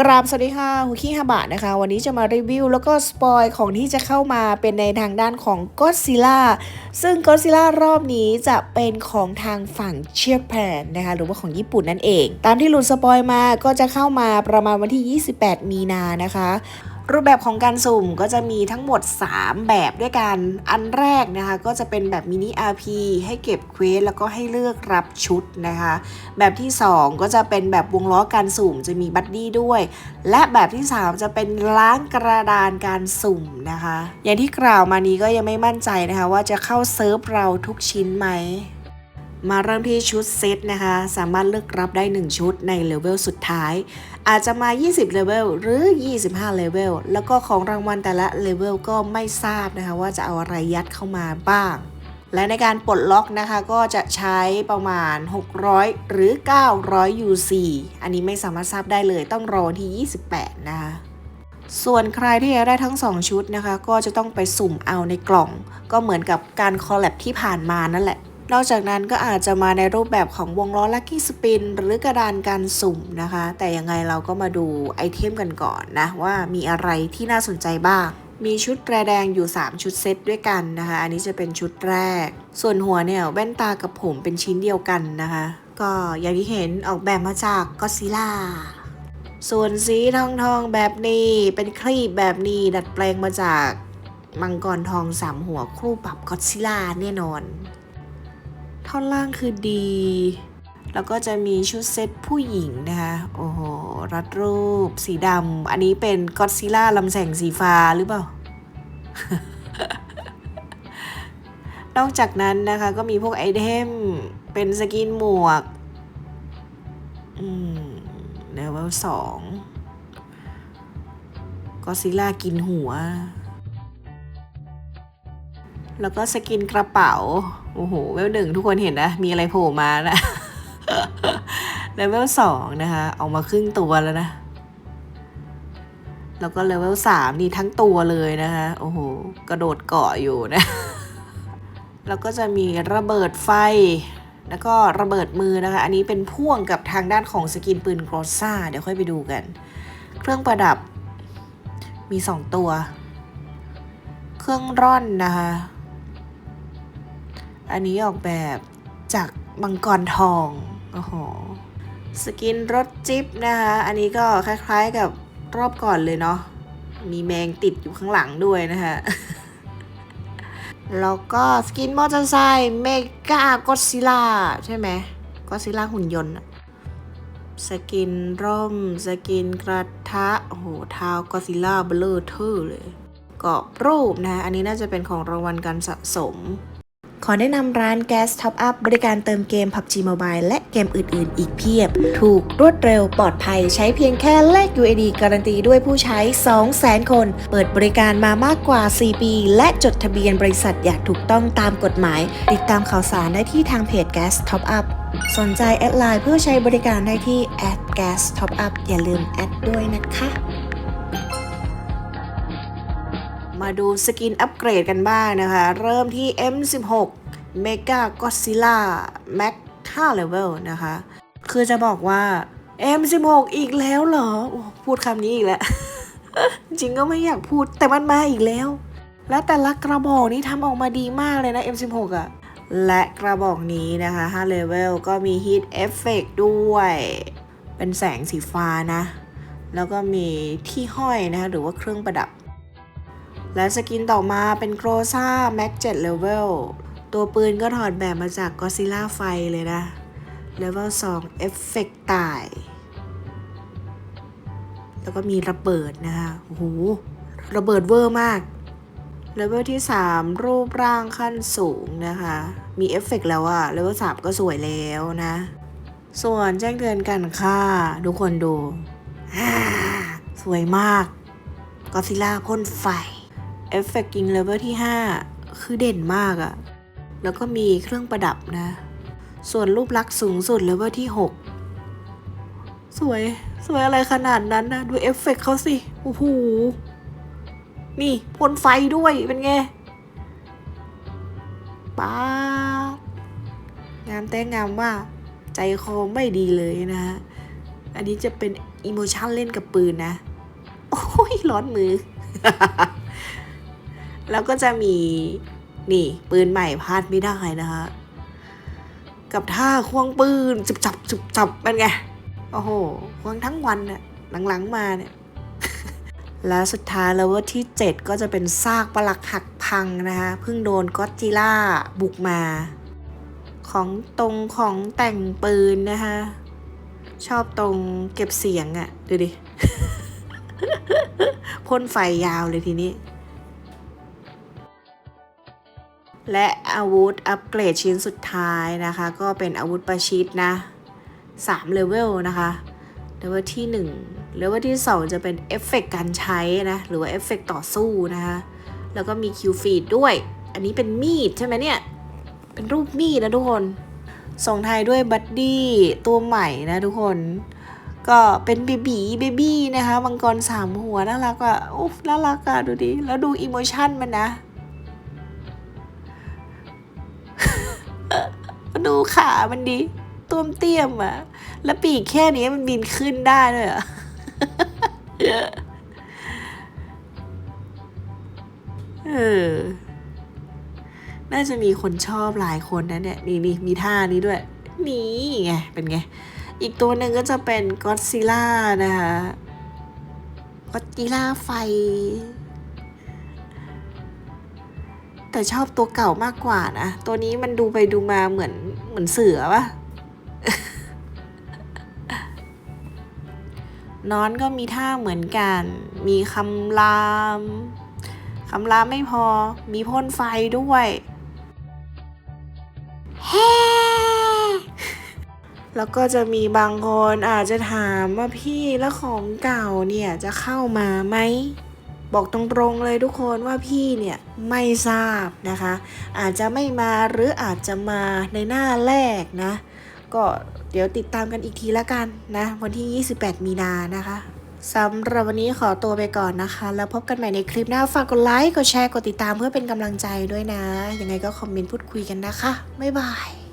กราบสวัสดีค่ะฮุกี้ฮาบะนะคะ วันนี้จะมารีวิว แล้วก็สปอยของที่จะเข้ามาเป็นในทางด้านของก็ซิล่าซึ่งก็ซิล่ารอบนี้จะเป็นของทางฝั่งเชียร์แพนนะคะหรือว่าของญี่ปุ่นนั่นเอง ตามที่หลุดสปอยมาก็จะเข้ามาประมาณวันที่ 28 มีนานะคะ รูปแบบของการสุ่มก็จะมีทั้งหมด 3 แบบด้วยกัน อันแรกนะคะก็จะเป็นแบบมินิ RP ให้เก็บเควสแล้วก็ให้เลือกรับชุดนะคะ แบบที่ 2 ก็จะเป็นแบบวงล้อการสุ่มจะมีบัดดี้ด้วย และแบบที่ 3 จะเป็นล้างกระดานการสุ่มนะคะ อย่างที่กล่าวมานี้ก็ยังไม่มั่นใจนะคะ ว่าจะเข้าเซิร์ฟเราทุกชิ้นไหม มาเริ่มที่ชุดเซตนะคะ สามารถเลือกรับได้ 1 ชุดในเลเวลสุดท้าย อาจจะมา 20 เลเวลหรือ 25 เลเวลแล้วก็ของรางวัลแต่ละเลเวลก็ไม่ทราบนะคะว่าจะเอาอะไรยัดเข้ามาบ้าง และในการปลดล็อกนะคะก็จะใช้ประมาณ 600 หรือ 900 UC อันนี้ไม่สามารถทราบได้เลยต้องรอวันที่ 28 นะคะส่วนใครที่อยากได้ทั้ง 2 ชุดนะคะ ก็จะต้องไปสุ่มเอาในกล่อง ก็เหมือนกับการคอลแลบที่ผ่านมานั่นแหละ นอกจากนั้นก็อาจจะมาในรูปแบบของวงล้อลัคกี้สปินหรือกระดานการสุ่มนะคะ แต่ยังไงเราก็มาดูไอเทมกันก่อนนะว่ามีอะไรที่น่าสนใจบ้าง มีชุดแปรแดงอยู่ 3 ชุดเซตด้วยกันนะคะ อันนี้จะเป็นชุดแรก ส่วนหัวเนี่ยแว่นตากับผมเป็นชิ้นเดียวกันนะคะ ก็อย่างที่เห็นออกแบบมาจากก็ซิล่าส่วนสีทองทองแบบนี้เป็นครีบแบบนี้ดัดแปลงมาจากมังกรทองสามหัวครูปรับก็ซิล่าแน่นอน ท่อนล่างคือดี แล้วก็จะมีชุดเซ็ตผู้หญิงนะคะ โอ้โห รัดรูป สีดำ อันนี้เป็นก็อดซิล่าลำแสงสีฟ้าหรือเปล่า นอกจากนั้นนะคะก็มีพวกไอเทม เป็นสกินหมวก อืมเลเวลสองก็ซิล่ากินหัว แล้วก็สกินกระเป๋า โอ้โห เวลหนึ่งทุกคนเห็นนะ มีอะไรโผล่มานะเลเวลสองนะคะเอามาครึ่งตัวแล้วนะ แล้วก็เลเวลสามนี่ทั้งตัวเลยนะคะ โอ้โห กระโดดเกาะอยู่นะ แล้วก็จะมีระเบิดไฟ แล้วก็ระเบิดมือนะคะ อันนี้เป็นพ่วงกับทางด้านของสกินปืนกรอซ่า เดี๋ยวค่อยไปดูกัน เครื่องประดับมีสองตัว เครื่องร่อนนะคะ อันนี้ออกแบบจากมังกรทองโอ้โหสกินรถจิ๊บนะคะ อันนี้ก็คล้ายๆกับรอบก่อนเลยเนาะ มีแมงติดอยู่ข้างหลังด้วยนะคะ แล้วก็สกินมอเตอร์ไซค์เมกากอซิล่าใช่ไหมกอซิล่าหุ่นยนต์อะสกินร่ม สกินกระทะ โอ้โหเท้ากอซิล่าเบลอเทอร์เลยกรอบรูปนะ อันนี้น่าจะเป็นของรางวัลการสะสม ขอแนะนำร้าน Gas Top Up บริการเติมเกม PUBG Mobile และเกมอื่น ๆ อีกเพียบ ถูกรวดเร็วปลอดภัยใช้เพียงแค่แลก UAD การันตีด้วยผู้ใช้ 200,000 คน เปิดบริการมามากกว่า 4 ปี และจดทะเบียนบริษัทอย่างถูกต้องตามกฎหมาย ติดตามข่าวสารได้ที่ทางเพจ Gas Top Up สนใจแอดไลน์เพื่อใช้บริการได้ที่ @gas top up อย่าลืมแอดด้วยนะคะ มาดูสกินอัปเกรดกันบ้างนะคะ เริ่มที่ M16 Mega Godzilla Max 5 Level นะคะ คือจะบอกว่า M16 อีกแล้วเหรออพูดคำนี้อีกแล้ว จริงก็ไม่อยากพูดแต่มันมาอีกแล้ว แล้วแต่ละกระบอกนี้ทำออกมาดีมากเลยนะ M16 อะ่ะ และกระบอกนี้นะคะ5 Level ก็มี Heat Effect ด้วย เป็นแสงสีฟ้านะ แล้วก็มีที่ห้อยนะคะหรือว่าเครื่องประดับ และสกินต่อมาเป็นโกรซ่าแม็ก7 Level ตัวปืนก็ถอดแบบมาจากก็ซิล่าไฟเลยนะ Level 2เอฟเฟกตาย แล้วก็มีระเบิดนะคะโอ้โหระเบิดเวอร์มากเลเวลที่ 3 รูปร่างขั้นสูงนะคะ มีเอฟเฟกแล้วอะเลเวล3ก็สวยแล้วนะ ส่วนแจ้งเตือนการฆ่าทุกคนดู สวยมากก็ซิล่าพ่นไฟ เอฟเฟกต์ยิงเลเวลที่ 5 คือเด่นมากอะแล้วก็มีเครื่องประดับนะ ส่วนรูปลักษณ์สูงสุดเลเวลที่ 6 สวย สวยอะไรขนาดนั้นนะ ดูเอฟเฟกต์เขาสิ โอ้โห นี่พ่นไฟด้วยเป็นไงป้างามแต่งามว่าใจคอไม่ดีเลยนะฮะ อันนี้จะเป็นอิโมชันเล่นกับปืนนะ โอ้ย ร้อนมือ แล้วก็จะมีนี่ปืนใหม่พลาดไม่ได้นะคะกับท่าควงปืนจุบจับจุบจับเป็นไงโอ้โหควงทั้งวันน่ะหลังๆมาเนี่ยและสุดท้ายแล้วว่าที่ 7 ก็จะเป็นซากปลักหักพังนะคะเพิ่งโดนก็อดจิล่าบุกมา ของตรงของแต่งปืนนะคะชอบตรงเก็บเสียงอะ่ะ ดูดิพ่นไฟยาวเลยทีนี้ และอาวุธอัปเกรดชิ้นสุดท้ายนะคะ ก็เป็นอาวุธประชิดนะ3เลเวลนะคะเลเวลที่1เลเวลที่ 2 จะเป็นเอฟเฟกต์การใช้นะหรือว่าเอฟเฟกต์ต่อสู้นะคะแล้วก็มีคิวฟีดด้วย อันนี้เป็นมีดใช่ไหมเนี่ย เป็นรูปมีดนะทุกคน ส่งท้ายด้วยบัดดี้ตัวใหม่นะทุกคน ก็เป็นเบบีเบบี้นะคะมังกรสามหัวน่ารักอะอุ๊ฟน่ารักอะดูดิ แล้วดูอิโมชันมันนะ ดูขามันดิต้วมเตี้ยมอะแล้วปีกแค่นี้มันบินขึ้นได้เลยเหรอะเออ น่าจะมีคนชอบหลายคนนะเนี่ย นี่นี่มีท่านี้ด้วย นี่ไง เป็นไง อีกตัวหนึ่งก็จะเป็นก็อดซิล่านะคะก็อดซิล่าไฟ แต่ชอบตัวเก่ามากกว่านะตัวนี้มันดูไปดูมาเหมือนเหมือนเสือปะนอนก็มีท่าเหมือนกัน มีคำรามคำรามไม่พอ มีพ่นไฟด้วยแฮแล้วก็จะมีบางคนอาจจะถามว่าพี่แล้วของเก่าเนี่ยจะเข้ามาไหม บอกตรงๆเลยทุกคนว่าพี่เนี่ยไม่ทราบนะคะ อาจจะไม่มาหรืออาจจะมาในหน้าแรกนะ ก็เดี๋ยวติดตามกันอีกทีละกันนะ วันที่ 28 มีนานะคะสำหรับวันนี้ขอตัวไปก่อนนะคะ แล้วพบกันใหม่ในคลิปหน้าฝากกดไลค์กดแชร์กดติดตามเพื่อเป็นกำลังใจด้วยนะ ยังไงก็คอมเมนต์พูดคุยกันนะคะ บ๊ายบาย